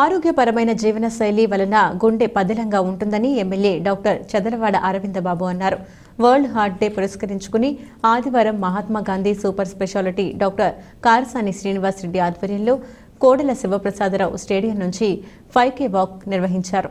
ఆరోగ్యపరమైన జీవనశైలి వలన గుండె పదిలంగా ఉంటుందని ఎమ్మెల్యే డాక్టర్ చదలవాడ అరవిందబాబు అన్నారు. వరల్డ్ హార్ట్ డే పురస్కరించుకుని ఆదివారం Mahatma Gandhi super speciality doctor Karasani Srinivas Reddy ఆధ్వర్యంలో కోడెల శివప్రసాదరావు స్టేడియం నుంచి ఫైవ్ కే వాక్ నిర్వహించారు.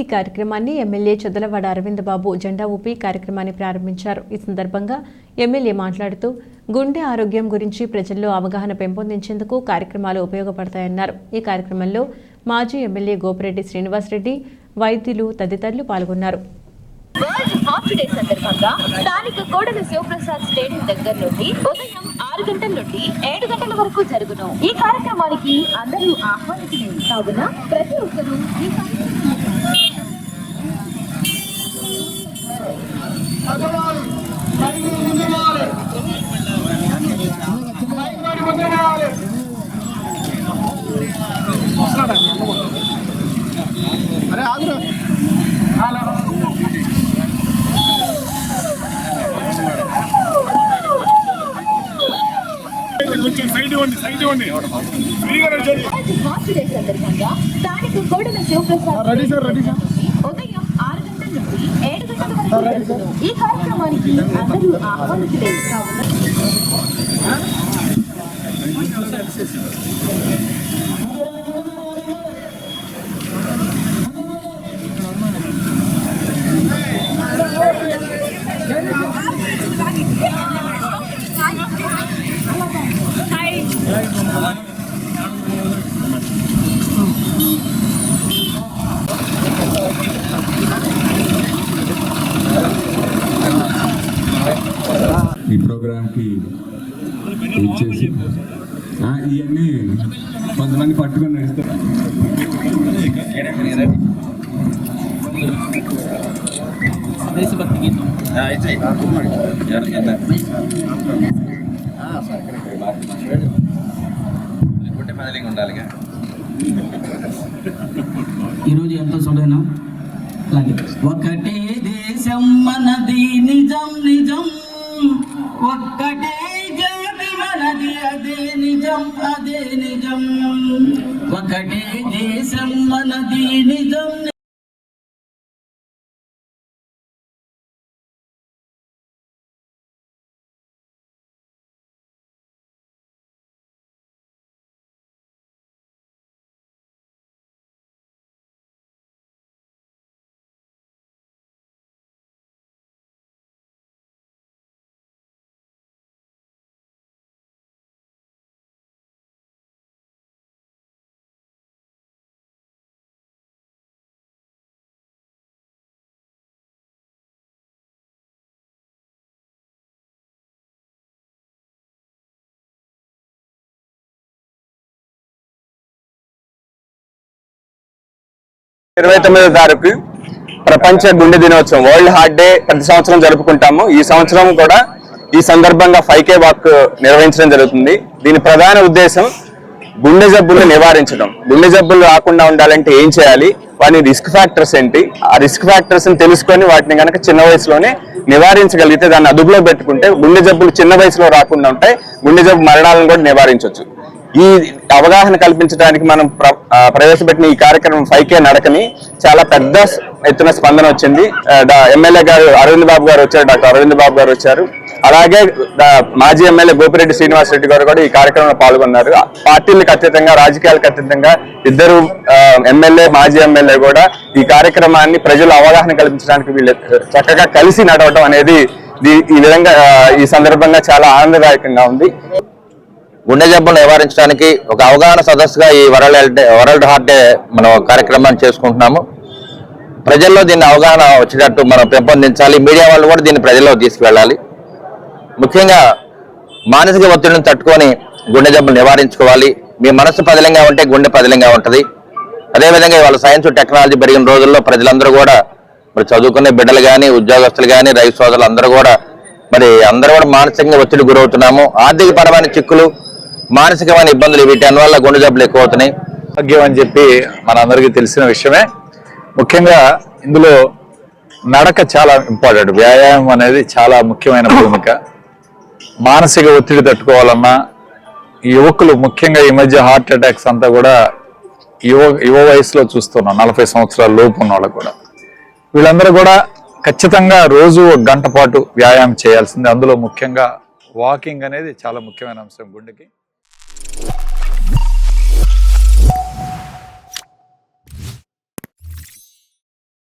ఈ కార్యక్రమాన్ని ఎమ్మెల్యే చదలవాడ అరవిందబాబు జెండా ఊపి కార్యక్రమాన్ని ప్రారంభించారు. ఈ సందర్భంగా ఎమ్మెల్యే మాట్లాడుతూ గుండె ఆరోగ్యం గురించి ప్రజల్లో అవగాహన పెంపొందించేందుకు కార్యక్రమాలు ఉపయోగపడతాయన్నారు. ఈ కార్యక్రమంలో మాజీ ఎమ్మెల్యే గోపిరెడ్డి శ్రీనివాసరెడ్డి వైద్యులు తదితరులు పాల్గొన్నారు. వరల్డ్ హార్ట్ డే సందర్భంగా స్థానిక కోడల శివప్రసాద్ స్టేడియం దగ్గర నుండి ఉదయం ఆరు గంటల నుండి ఏడు గంటల వరకు జరుగును. ఈ కార్యక్రమానికి అందరూ ఆహ్వానితులు కావున ప్రతి ఒక్కరూ ఈ కార్యక్రమానికి కొంచెం సైడ్ ఇవ్వండి సైడ్ ఇవ్వండి. ఫ్రీగా నడిచండి వరల్డ్ హార్ట్ డే సందర్భంగా స్థానిక Kodela Sivaprasad ready sir ready sir. ఉదయం ఆరు గంటల నుండి ఏడు గంటల వరకు ఈ కార్యక్రమానికి అందరూ ఆహ్వానితులే కావున ఈ ప్రోగ్రామ్కి ఇచ్చేసి ఇవన్నీ కొంతమంది పట్టుకొని నడుస్తారు. ఉండాలిగా ఈరోజు ఎంతో చదువునా అలాగే. ఒకటే దేశం మనది నిజం నిజం. ఒక్కటే జాతి మనది అదే నిజం అదే నిజం. ఒకటే దేశం మనది నిజం ఇరవై తొమ్మిదో తారీఖు ప్రపంచ గుండె దినోత్సవం వరల్డ్ హార్ట్ డే ప్రతి సంవత్సరం జరుపుకుంటాము. ఈ సంవత్సరం కూడా ఈ సందర్భంగా ఫైవ్ కే వాక్ నిర్వహించడం జరుగుతుంది. దీని ప్రధాన ఉద్దేశం గుండె జబ్బులు నివారించడం. గుండె జబ్బులు రాకుండా ఉండాలంటే ఏం చేయాలి? వాటి రిస్క్ ఫ్యాక్టర్స్ ఏంటి? ఆ రిస్క్ ఫ్యాక్టర్స్ తెలుసుకొని వాటిని కనుక చిన్న వయసులోనే నివారించగలిగితే దాన్ని అదుపులో పెట్టుకుంటే గుండె జబ్బులు చిన్న వయసులో రాకుండా ఉంటాయి. గుండె జబ్బు మరణాలను కూడా నివారించవచ్చు. ఈ అవగాహన కల్పించడానికి మనం ప్రవేశపెట్టిన ఈ కార్యక్రమం ఫైవ్ కే నడకని చాలా పెద్ద స్- ఎత్తున స్పందన వచ్చింది. ఎమ్మెల్యే గారు అరవింద్ బాబు గారు వచ్చారు డాక్టర్ అరవింద్ బాబు గారు వచ్చారు. అలాగే మాజీ ఎమ్మెల్యే గోపిరెడ్డి శ్రీనివాస్ రెడ్డి గారు కూడా ఈ కార్యక్రమంలో పాల్గొన్నారు. పార్టీలకు అతీతంగా రాజకీయాలకు అతీతంగా ఇద్దరు ఎమ్మెల్యే మాజీ ఎమ్మెల్యే కూడా ఈ కార్యక్రమాన్ని ప్రజలు అవగాహన కల్పించడానికి వీళ్ళు చక్కగా కలిసి నడవటం అనేది ఈ- విధంగా ఈ సందర్భంగా చాలా ఆనందదాయకంగా ఉంది. గుండె జబ్బులు నివారించడానికి ఒక అవగాహన సదస్సుగా ఈ world health day world heart day మనం కార్యక్రమాన్ని చేసుకుంటున్నాము. ప్రజల్లో దీన్ని అవగాహన వచ్చేటట్టు మనం పెంపొందించాలి. మీడియా వాళ్ళు కూడా దీన్ని ప్రజల్లో తీసుకువెళ్ళాలి. ముఖ్యంగా మానసిక ఒత్తిడిని తట్టుకొని గుండె జబ్బులు నివారించుకోవాలి. మీ మనసు పదిలంగా ఉంటే గుండె పదిలంగా ఉంటుంది. అదేవిధంగా ఇవాళ సైన్స్ టెక్నాలజీ పెరిగిన రోజుల్లో ప్రజలందరూ కూడా మరి చదువుకునే బిడ్డలు కానీ ఉద్యోగస్తులు కానీ రైతు సోదరులు అందరూ కూడా మరి అందరూ కూడా మానసికంగా ఒత్తిడి గురవుతున్నాము. ఆర్థిక పరమైన చిక్కులు మానసికమైన ఇబ్బందులు వీటి వల్ల గుండె జబ్బులు ఎక్కువ అవుతున్నాయి భాగ్యం అని చెప్పి మనందరికీ తెలిసిన విషయమే. ముఖ్యంగా ఇందులో నడక చాలా ఇంపార్టెంట్ వ్యాయామం అనేది చాలా ముఖ్యమైన భూమిక. మానసిక ఒత్తిడి తట్టుకోవాలన్నా ఈ యువకులు ముఖ్యంగా ఈ మధ్య హార్ట్ అటాక్స్ అంతా కూడా యువ యువ వయసులో చూస్తున్నాం. నలభై సంవత్సరాల లోపు ఉన్న వాళ్ళకు కూడా. వీళ్ళందరూ కూడా ఖచ్చితంగా రోజు ఒక గంట పాటు వ్యాయామం చేయాల్సిందే. అందులో ముఖ్యంగా వాకింగ్ అనేది చాలా ముఖ్యమైన అంశం గుండెకి.